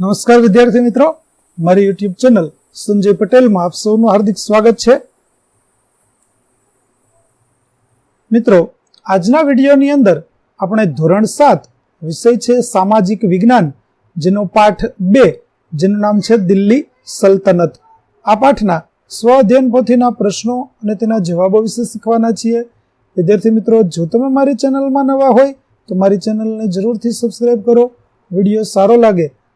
નમસ્કાર વિદ્યાર્થી મિત્રો. મારી યુટ્યુબ ચેનલ સંજય પટેલમાં આપ સૌનું હાર્દિક સ્વાગત છે. મિત્રો, આજના વિડીયોની અંદર આપણે ધોરણ સાત વિષય છે સામાજિક વિજ્ઞાન, જેનો પાઠ બે, જેનું નામ છે દિલ્હી સલ્તનત. આ પાઠના સ્વ અધ્યયન પોથીના પ્રશ્નો અને તેના જવાબો વિશે શીખવાના છીએ. વિદ્યાર્થી મિત્રો, જો તમે મારી ચેનલમાં નવા હોય, તો મારી ચેનલને જરૂરથી સબસ્ક્રાઈબ કરો. વીડિયો સારો લાગે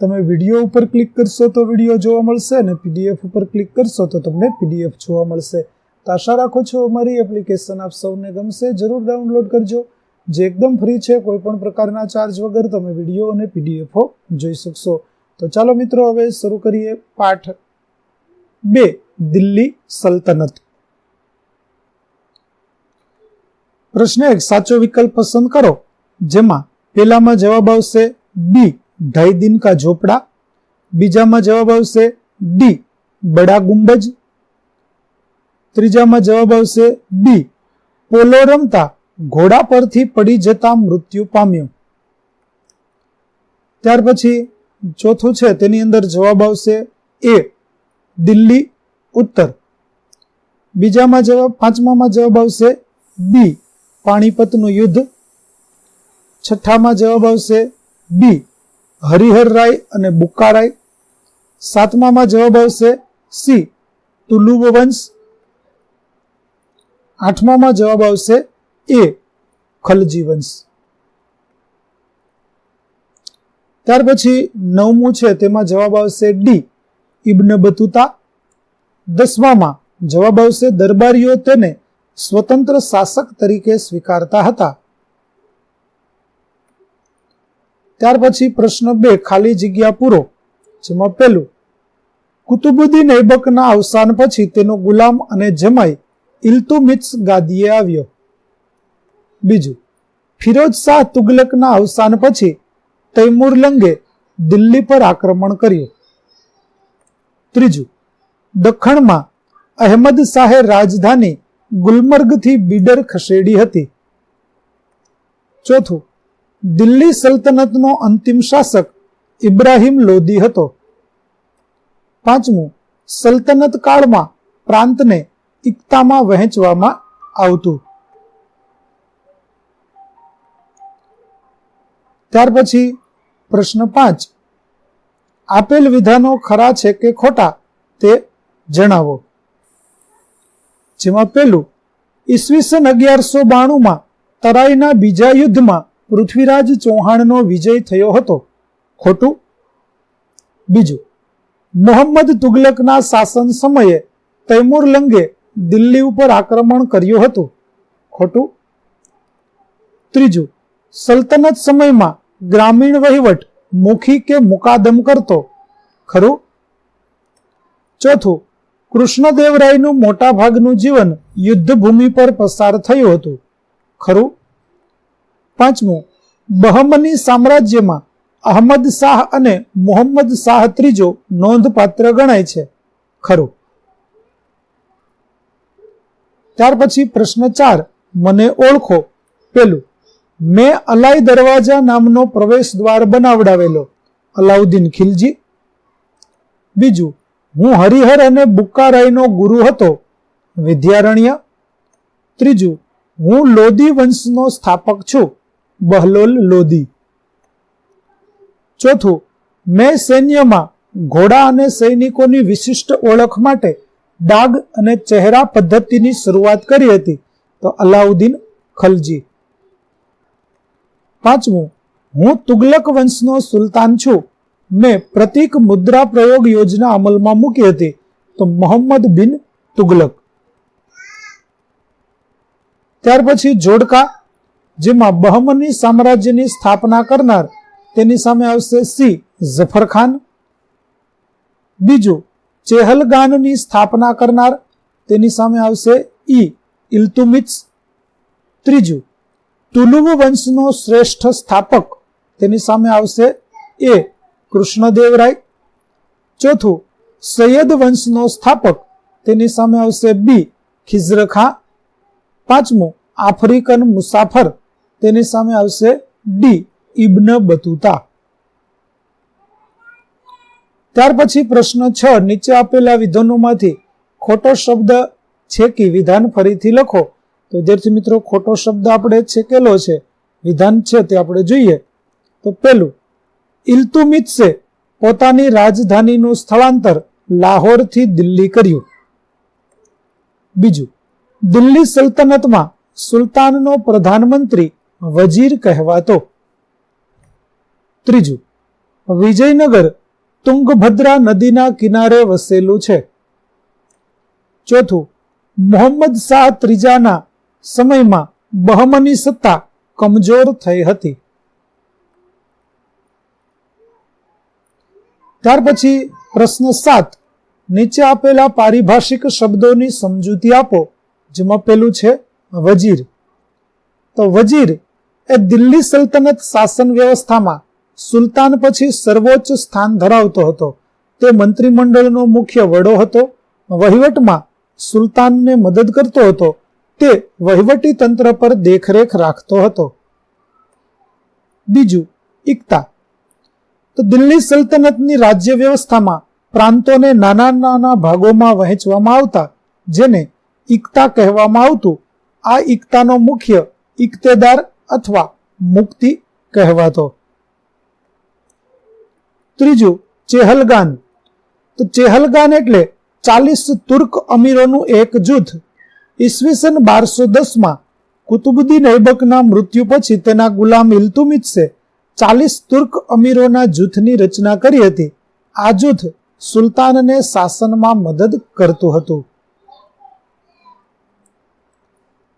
તમે વીડિયો ઉપર ક્લિક કરશો તો વીડિયો જોવા મળશે અને પીડીએફ ઉપર ક્લિક કરશો તો તમને પીડીએફ જોવા મળશે. તો આશા રાખો છો અમારી એપ્લિકેશન આપ સૌને ગમશે. જરૂર ડાઉનલોડ કરજો. જે એકદમ ફ્રી છે કોઈ પણ પ્રકારના ચાર્જ વગર તમે વીડિયો અને પીડીએફો જોઈ શકશો. તો ચાલો મિત્રો, હવે શરૂ કરીએ પાઠ બે, દિલ્હી સલ્તનત. પ્રશ્ન એક, સાચો વિકલ્પ પસંદ કરો, જેમાં પહેલામાં જવાબ આવશે બી. ઢાઈ દિન કા ઝોપડા? બીજામાં જવાબ આવશે ડી, બડા ગુંબજ. ત્રીજામાં જવાબ આવશે બી પોલો રમતા ઘોડા પરથી પડી જતા મૃત્યુ પામ્યું. ત્યાર પછી ચોથું છે, તેની અંદર જવાબ આવશે એ, દિલ્હી, ઉત્તર. બીજામાં જવાબ, પાંચમામાં જવાબ આવશે બી, પાણીપતનું યુદ્ધ. છઠ્ઠામાં જવાબ આવશે બી હરિહર રાય અને બુક્કારાય સાતમામાં જવાબ આવશે સી તુલુવ વંશ. આઠમામાં જવાબ આવશે એ, ખલજી વંશ. ત્યાર પછી નવમું છે, તેમાં જવાબ આવશે ડી, ઇબ્ન બતુતા. દસમામાં જવાબ આવશે દરબારીઓ તેને સ્વતંત્ર શાસક તરીકે સ્વીકારતા હતા. ત્યાર પછી પ્રશ્ન બે, ખાલી જગ્યા પૂરો, જેમાં પહેલું, કુતુબુદ્દીન ઐબકના અવસાન પછી તેનો ગુલામ અને જમાઈ ઇલ્તુમિત્સ ગાદીએ આવ્યો. બીજું, ફિરોજ શાહ તુગલકના અવસાન પછી તૈમુર લંગે દિલ્હી પર આક્રમણ કર્યું. ત્રીજું દખણમાં અહેમદ શાહે રાજધાની ગુલમર્ગથી બીડર ખસેડી હતી. ચોથું દિલ્હી સલ્તનતનો અંતિમ શાસક ઇબ્રાહિમ લોદી હતો. પાંચમું, સલ્તનત કાળમાં પ્રાંતને ઇકતામાં વહેંચવામાં આવતું. ત્યાર પછી પ્રશ્ન પાંચ, આપેલ વિધાનો ખરા છે કે ખોટા તે જણાવો. જેમાં પેલું ઈસવીસન અગિયારસો બાણુંમાં તરાઈના બીજા યુદ્ધમાં પૃથ્વીરાજ ચૌહાણનો વિજય થયો હતો. ખોટું? બીજું, મોહમ્મદ તુગલકના શાસન સમયે તૈમુર લંગે દિલ્હી ઉપર આક્રમણ કર્યું હતું. ખોટું? ત્રીજું, સલ્તનત સમયમાં ગ્રામીણ વહીવટ મુખી કે મુકાદમ કરતો. ખરું? ચોથું, કૃષ્ણદેવરાયનું મોટાભાગનું જીવન યુદ્ધભૂમિ પર પસાર થયું હતું. ખરું? પાંચમું, બહમની સામ્રાજ્યમાં અહમદ શાહ અને મોહમ્મદ શાહ ત્રીજો નોંધપાત્ર ગણાય છે. ખરું. ત્યાર પછી પ્રશ્ન ચાર, મને ઓળખો. પેલું, મેં અલાઈ દરવાજા નામનો પ્રવેશ દ્વાર બનાવડાવેલો, અલાઉદ્દીન ખિલજી. બીજું, હું હરિહર અને બુક્કારાયનો ગુરુ હતો, વિદ્યારણ્ય. ત્રીજું, હું લોધી વંશનો સ્થાપક છું. બહલોલ લોદી ચોથું, મેં સૈન્યમાં ઘોડા અને સૈનિકોની વિશિષ્ટ ઓળખ માટે ડાગ અને ચહેરા પદ્ધતિની શરૂઆત કરી હતી, તો અલાઉદ્દીન ખલજી. પાંચમું, હું તુગલક વંશનો સુલતાન છું. મેં પ્રતિક મુદ્રા પ્રયોગ યોજના અમલમાં મૂકી હતી, તો મોહમ્મદ બિન તુગલક. ત્યાર પછી જોડકા જેમાં બહમની સામ્રાજ્યની સ્થાપના કરનાર તેની સામે આવશે સી. ઝફરખાન. બીજું, ચેહલગાનની સ્થાપના કરનાર તેની સામે આવશે ઈ. ઇલ્તુમિત્સ. ત્રીજું, તુલુવ વંશનો શ્રેષ્ઠ સ્થાપક તેની સામે આવશે એ. કૃષ્ણદેવરાય. ચોથું, સૈયદ વંશનો સ્થાપક તેની સામે આવશે બી. ખિઝરખા. પાંચમું, આફ્રિકન મુસાફર તેની સામે આવશે ડી, ઇબ્ન બતુતા. ત્યાર પછી પ્રશ્ન છ, નીચે આપેલા વિધાનોમાંથી ખોટો શબ્દ છે કે વિધાન ફરીથી લખો? તો વિદ્યાર્થી મિત્રો, ખોટો શબ્દ આપણે છેકેલો છે, વિધાન છે તે આપણે જોઈએ. તો પેલું ઇલ્તુમિત્સે પોતાની રાજધાનીનું સ્થળાંતર લાહોરથી દિલ્હી કર્યું. બીજું, દિલ્હી સલ્તનતમાં સુલતાનનો પ્રધાનમંત્રી વજીર કહેવાતો. ત્રીજું, વિજયનગર તુંગભદ્રા નદીના કિનારે વસેલું છે. ચોથું, મોહમ્મદ શાહ ત્રીજાના સમયમાં બહમની સત્તા કમજોર થઈ હતી. ત્યાર પછી પ્રશ્ન સાત, નીચે આપેલા પારિભાષિક શબ્દોની સમજૂતી આપો, જેમાં પેલું છે વજીર. તો વજીર એ દિલ્હી સલ્તનત શાસન વ્યવસ્થામાં સુલતાન પછી સર્વોચ્ચ સ્થાન ધરાવતો હતો. તે મંત્રીમંડળનો મુખ્ય વડો હતો. વહીવટમાં સુલતાનને મદદ કરતો હતો. તે વહીવટી તંત્ર પર દેખરેખ રાખતો હતો. બીજું ઇકતા તો દિલ્હી સલ્તનતની રાજ્ય વ્યવસ્થામાં પ્રાંતોને નાના નાના ભાગોમાં વહેંચવામાં આવતા, જેને ઇકતા કહેવામાં આવતું. આ ઇકતાનો મુખ્ય ઇકતેદાર અથવા મુક્તિ કહેવાતો. ત્રીજું, ચેહલગાન. તો ચેહલગાન એટલે ચાલીસ તુર્ક અમીરોનું એક જૂથ. ઈસવીસન બારસો દસમાં કુતુબુદ્દીન ઐબકના મૃત્યુ પછી તેના ગુલામ ઇલ્તુમિત્સે ચાલીસ તુર્ક અમીરોના જૂથની રચના કરી હતી. આ જૂથ સુલતાનને શાસનમાં મદદ કરતું હતું.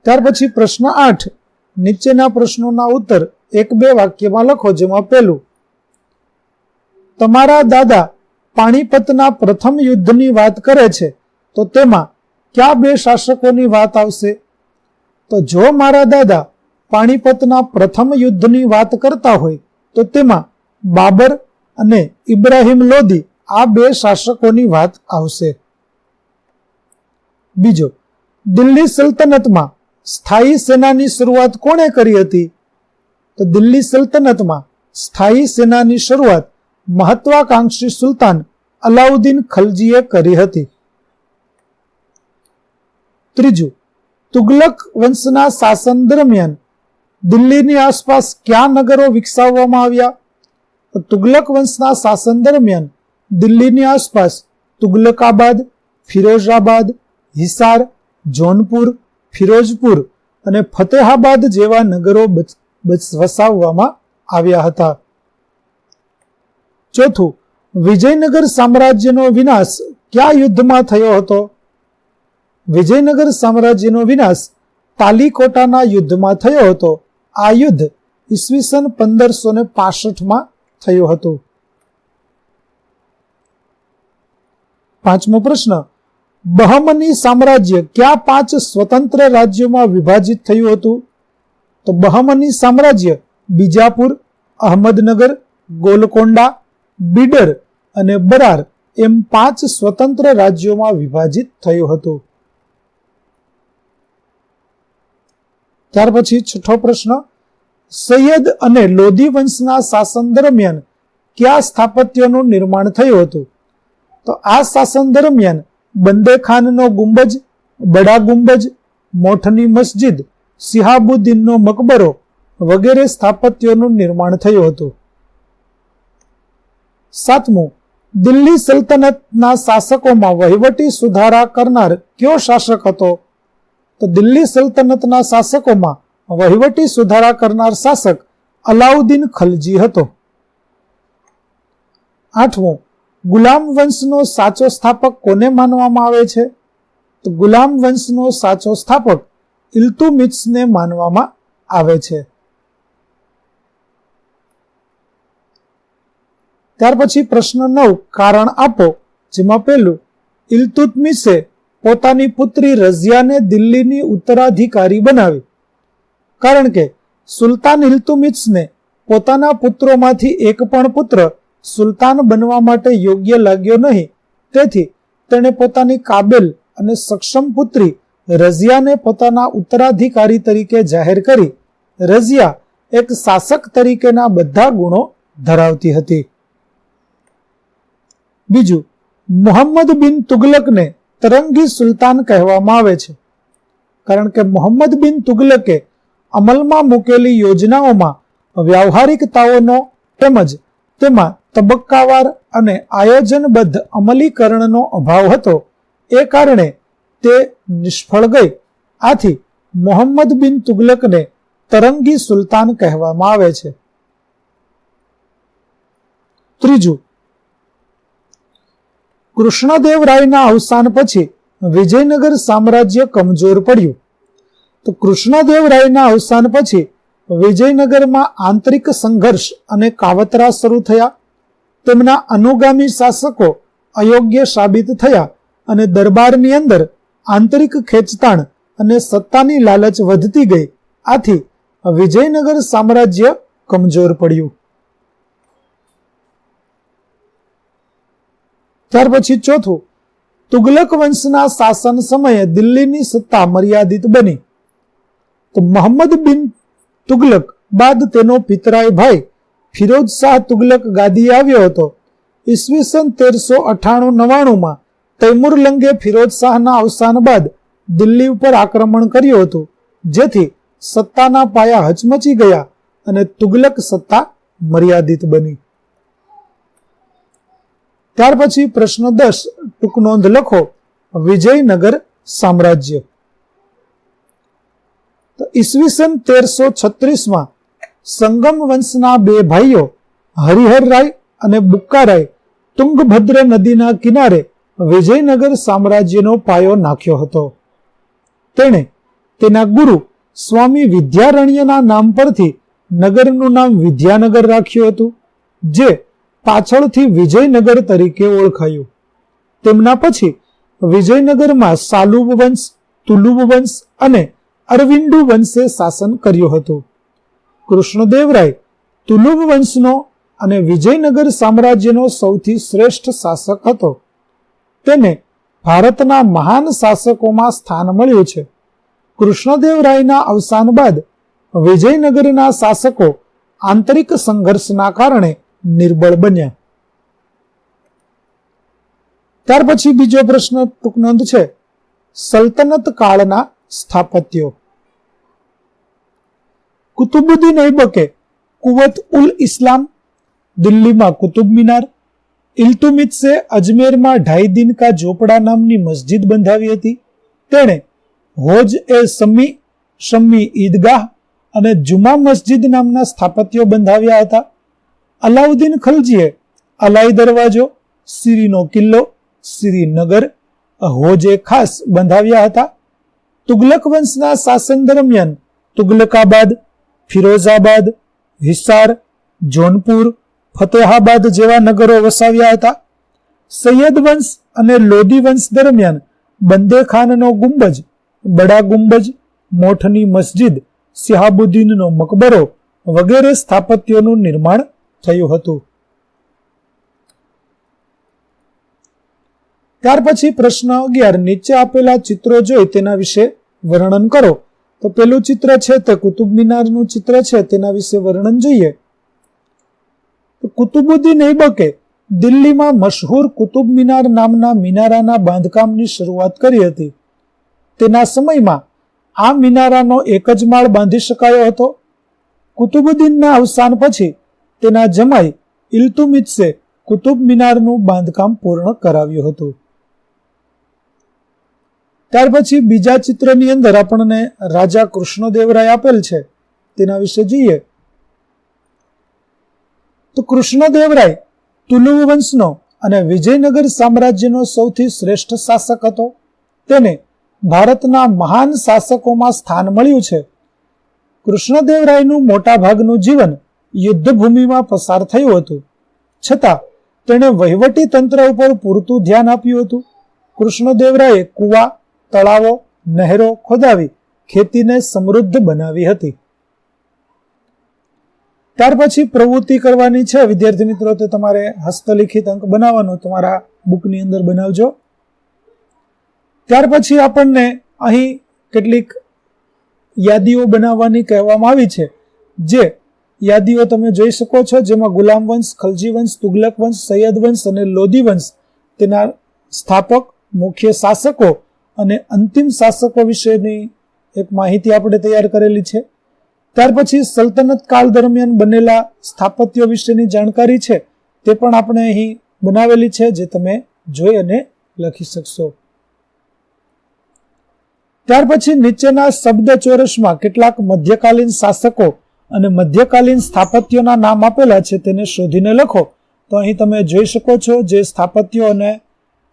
ત્યાર પછી પ્રશ્ન આઠ. નીચેના પ્રશ્નોના ઉત્તર એક બે વાક્યમાં લખો, જેમાં પહેલું, તમારા દાદા પાણીપતના પ્રથમ યુદ્ધની વાત કરે છે, તો તેમાં કયા બે શાસકોની વાત આવશે? તો જો મારા દાદા પાણીપતના પ્રથમ યુદ્ધની વાત કરતા હોય, તો તેમાં બાબર અને ઇબ્રાહિમ લોધી આ બે શાસકોની વાત આવશે. બીજો, દિલ્હી સલ્તનતમાં સ્થાયી સેનાની શરૂઆત કોણે કરી હતી? તો દિલ્હી સલ્તનતમાં સ્થાયી સેનાની શરૂઆત મહત્વાકાંક્ષી સુલતાન અલાઉદ્દીન ખલજીએ કરી હતી. ત્રીજું, તુગલક વંશના શાસન દરમિયાન દિલ્હીની આસપાસ કયા નગરો વિકસાવવામાં આવ્યા? તુગલક વંશના શાસન દરમિયાન દિલ્હીની આસપાસ તુગલકાબાદ, ફિરોઝાબાદ, હિસાર, જોનપુર ફિરોજપુર અને ફતેહાબાદ જેવા નગરો વસાવવામાં આવ્યા હતા. ચોથું, વિજયનગર સામ્રાજ્યનો વિનાશ કયા યુદ્ધમાં થયો હતો? વિજયનગર સામ્રાજ્યનો વિનાશ તાલીકોટાના યુદ્ધમાં થયો હતો. આ યુદ્ધ ઈસવીસન પંદરસો ને પાસઠમાં થયું હતું. પાંચમો પ્રશ્ન બહમની સામ્રાજ્ય કયા પાંચ સ્વતંત્ર રાજ્યોમાં વિભાજિત થયું હતું? તો બહમની સામ્રાજ્ય બીજાપુર, અહમદનગર, ગોલકોંડા, બીડર અને બરાર એમ પાંચ સ્વતંત્ર રાજ્યોમાં વિભાજિત થયું હતું. ત્યાર પછી છઠ્ઠો પ્રશ્ન, સૈયદ અને લોધી વંશના શાસન દરમિયાન કયા સ્થાપત્યનું નિર્માણ થયું હતું? તો આ શાસન દરમિયાન બંદે ખાનનો ગુંબજ, બડા ગુંબજ, મોઠની મસ્જિદ, સિહાબુદ્દીનનો મકબરો વગેરે સ્થાપત્યોનું નિર્માણ થયું હતું. સાતમું, દિલ્હી સલ્તનતના શાસકોમાં વહીવટી સુધારા કરનાર કયો શાસક હતો? તો દિલ્હી સલ્તનતના શાસકોમાં વહીવટી સુધારા કરનાર શાસક અલાઉદ્દીન ખલજી હતો. આઠમું ગુલામ વંશનો સાચો સ્થાપક કોને માનવામાં આવે છે? તો ગુલામ વંશનો સાચો સ્થાપક ઇલ્તુમિત્સને માનવામાં આવે છે. ત્યાર પછી પ્રશ્ન નવ, કારણ આપો, જેમાં પહેલું ઇલ્તુતમિસે પોતાની પુત્રી રઝિયાને દિલ્હીની ઉત્તરાધિકારી બનાવી. કારણ કે, સુલતાન ઇલ્તુમિત્સને પોતાના પુત્રોમાંથી એક પણ પુત્ર સુલતાન બનવા માટે યોગ્ય લાગ્યો નહીં. તેથી તેણે પોતાની કાબેલ અને સક્ષમ પુત્રી રઝિયાને પોતાના ઉત્તરાધિકારી તરીકે જાહેર કરી. રઝિયા એક શાસક તરીકેના બધા ગુણો ધરાવતી હતી. બીજું, મોહમ્મદ બિન તુગલકને તરંગી સુલતાન કહેવામાં આવે છે. કારણ કે મોહમ્મદ બિન તુગલકે અમલમાં મૂકેલી યોજનાઓમાં વ્યવહારિકતાઓનો તેમજ તેમાં તબક્કાવાર અને આયોજનબદ્ધ અમલીકરણનો અભાવ હતો. એ કારણે તે નિષ્ફળ ગઈ. આથી મોહમ્મદ બિન તુગલકને તરંગી સુલતાન કહેવામાં આવે છે. ત્રીજું કૃષ્ણદેવરાયના અવસાન પછી વિજયનગર સામ્રાજ્ય કમજોર પડ્યું. તો કૃષ્ણદેવરાયના અવસાન પછી વિજયનગરમાં આંતરિક સંઘર્ષ અને કાવતરા શરૂ થયા. તેમના અનુગામી શાસકો અયોગ્ય સાબિત થયા અને દરબારની અંદર આંતરિક ખેંચતાણ અને સત્તાની લાલચ વધતી ગઈ. આથી વિજયનગર સામ્રાજ્ય કમજોર પડ્યું. ત્યાર પછી ચોથું, તુગલક વંશના શાસન સમયે દિલ્હીની સત્તા મર્યાદિત બની. તો મોહમ્મદ બિન તુગલક બાદ તેનો પિતરાય ભાઈ ફિરોજ શાહ તુગલક ગાદીએ આવ્યો હતો. ઈસવીસન તેરસો અઠાણું નવાણુંમાં તૈમુર લંગે ફિરોજ શાહના અવસાન બાદ દિલ્હી ઉપર આક્રમણ કર્યું હતું, જેથી સત્તાના પાયા હચમચી ગયા અને તુગલક સત્તા મર્યાદિત બની. ત્યાર પછી પ્રશ્ન દસ ટૂંક નોંધ લખો, વિજયનગર સામ્રાજ્ય. ઈસવીસન તેરસો છત્રીસમાં સંગમ વંશના બે ભાઈઓ હરિહરરાય અને બુક્કારાય તુંગભદ્ર નદીના કિનારે વિજયનગર સામ્રાજ્યનો પાયો નાખ્યો હતો. તેણે તેના ગુરુ સ્વામી વિદ્યારણ્યના નામ પરથી નગરનું નામ વિદ્યાનગર રાખ્યું હતું, જે પાછળથી વિજયનગર તરીકે ઓળખાયું. તેમના પછી વિજયનગરમાં સાલુબ વંશ, તુલુબ વંશ અને અરવિંદુ વંશે શાસન કર્યું હતું. કૃષ્ણદેવરાય તુલુબ વંશનો અને વિજયનગર સામ્રાજ્યનો સૌથી શ્રેષ્ઠ શાસક હતો. તેને ભારતના મહાન શાસકોમાં સ્થાન મળ્યું છે. કૃષ્ણદેવરાયના અવસાન બાદ વિજયનગરના શાસકો આંતરિક સંઘર્ષના કારણે નિર્બળ બન્યા. ત્યાર પછી બીજો પ્રશ્ન ટૂંકનોંધ છે. સલ્તનત કાળના સ્થાપત્યો. કુતુબુદ્દીન ઐબકે કુવત ઉલ ઇસ્લામ, દિલ્હીમાં કુતુબ મિનાર ઇલ્તુમિત્સે અજમેરમાં ઢાઈ દિન કા ઝોપડા નામની મસ્જિદ બંધાવી હતી. તેણે હોજ એ સમી શમ્મી ઈદગાહ અને જુમા મસ્જિદ નામના સ્થાપત્યો બંધાવ્યા હતા. અલાઉદ્દીન ખલજીએ અલાઈ દરવાજો, સિરીનો કિલ્લો શ્રીનગર હોજે ખાસ બંધાવ્યા હતા. તુગલક વંશના શાસન દરમિયાન તુગલકાબાદ ફિરોઝાબાદ, હિસાર, જોનપુર, ફતેહાબાદ જેવા નગરો વસાવ્યા હતા. સૈયદ વંશ અને લોદી વંશ દરમિયાન બંદે ખાનનો ગુંબજ, બડા ગુંબજ, મોઠની મસ્જિદ સિહાબુદ્દીનનો મકબરો વગેરે સ્થાપત્યોનું નિર્માણ થયું હતું. ત્યાર પછી પ્રશ્ન અગિયાર નીચે આપેલા ચિત્રો જોઈ તેના વિશે વર્ણન કરો. તો પેલું ચિત્ર છે તે કુતુબ મિનારનું ચિત્ર છે, તેના વિશે વર્ણન જોઈએ. કુતુબુદ્દીન એબકે દિલ્હીમાં મશહૂર કુતુબ મિનાર નામના મિનારાના બાંધકામની શરૂઆત કરી હતી. તેના સમયમાં આ મિનારાનો એક જ માળ બાંધી શકાયો હતો. કુતુબુદ્દીનના અવસાન પછી તેના જમાઈ ઇલ્તુમિત્સે કુતુબ મિનારનું બાંધકામ પૂર્ણ કરાવ્યું હતું. ત્યાર પછી બીજા ચિત્રની અંદર આપણને રાજા કૃષ્ણદેવરાય આપેલ છે. તેના વિશે જોઈએ. તો કૃષ્ણદેવરાય તુલુવ વંશનો અને વિજયનગર સામ્રાજ્યનો સૌથી શ્રેષ્ઠ શાસક હતો. તેને ભારતના મહાન શાસકોમાં સ્થાન મળ્યું છે. કૃષ્ણદેવરાયનું મોટા ભાગનું જીવન યુદ્ધભૂમિમાં પસાર થયું હતું. છતાં તેણે વહીવટી તંત્ર ઉપર પૂરતું ધ્યાન આપ્યું હતું. કૃષ્ણદેવરાયે કુવા તળાવો, નહેરો ખોદાવી, ખેતીને સમૃદ્ધ બનાવી હતી. ત્યાર પછી પ્રવૃત્તિ કરવાની છે. વિદ્યાર્થી મિત્રો, તે તમારે હસ્તલિખિત અંક બનાવવાનો તમારા બુકની અંદર બનાવજો. ત્યાર પછી આપણને અહીં કેટલીક યાદીઓ બનાવવાની કહેવામાં આવી છે, જે યાદીઓ તમે જોઈ શકો છો, જેમાં ગુલામ વંશ, ખલજી વંશ, તુગલક વંશ, સૈયદ વંશ અને લોધી વંશ તેના સ્થાપક, મુખ્ય શાસકો અને અંતિમ શાસકો વિશેની એક માહિતી આપણે તૈયાર કરેલી છે. ત્યાર પછી સલ્તનત કાળ દરમિયાન બનેલા સ્થાપત્યો વિશેની જાણકારી છે તે પણ આપણે અહીં બનાવેલી છે, જે તમે જોઈ અને લખી શકશો. ત્યાર પછી નીચેના શબ્દ ચોરસમાં કેટલાક મધ્યકાલીન શાસકો અને મધ્યકાલીન સ્થાપત્યોના નામ આપેલા છે તેને શોધીને લખો. તો અહીં તમે જોઈ શકો છો જે સ્થાપત્યો અને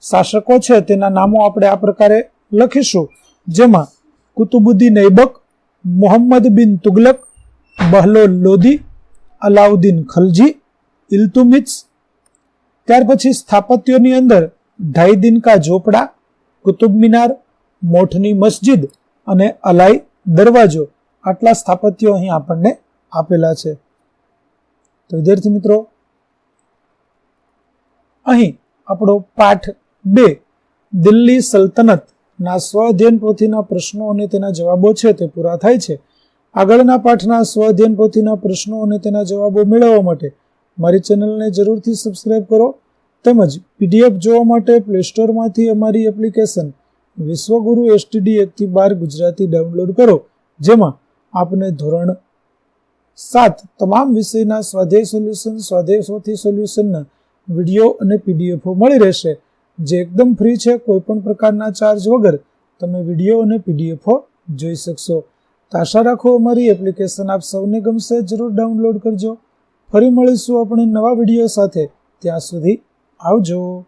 શાસકો છે તેના નામો આપણે આ પ્રકારે લખીશું, જેમાં કુતુબુદ્દીન ઐબક, મોહમ્મદ બિન તુગલક બહલોલ લોધી અલાઉદ્દીન ખલજી, ઇલ્તુમિત્સ, ત્યાર પછી સ્થાપત્યોની અંદર ઢાઈ દિન કા ઝોપડા, કુતુબ મિનાર, મોઠની મસ્જિદ અને અલાઈ દરવાજો આટલા સ્થાપત્યો અહીં આપણને આપેલા છે. તો વિદ્યાર્થી મિત્રો, અહીં આપણો પાઠ બે, દિલ્હી સલ્તનત ના સ્વઅધ્યયન પોથીના પ્રશ્નો અને તેના જવાબો છે તે પૂરા થાય છે. આગળના પાઠના સ્વઅધ્યયન પોથીના પ્રશ્નો અને તેના જવાબો મેળવવા માટે મારી ચેનલને જરૂરથી સબસ્ક્રાઇબ કરો તેમજ પીડીએફ જોવા માટે પ્લે સ્ટોરમાંથી અમારી એપ્લિકેશન વિશ્વગુરુ એસટીડી એકથી બાર ગુજરાતી ડાઉનલોડ કરો, જેમાં આપને ધોરણ સાત તમામ વિષયના સ્વાધ્યાય સોલ્યુશન, સ્વાધ્યાય સોથી સોલ્યુશનના વીડિયો અને પીડીએફો મળી રહેશે. જે એકદમ ફ્રી છે કોઈ પણ પ્રકારના ચાર્જ વગર તમે વીડિયો અને પીડીએફો જોઈ શકશો. તો આશા રાખો અમારી એપ્લિકેશન આપ સૌને ગમશે, જરૂર ડાઉનલોડ કરજો. ફરી મળીશું આપણે નવા વીડિયો સાથે. ત્યાં સુધી આવજો.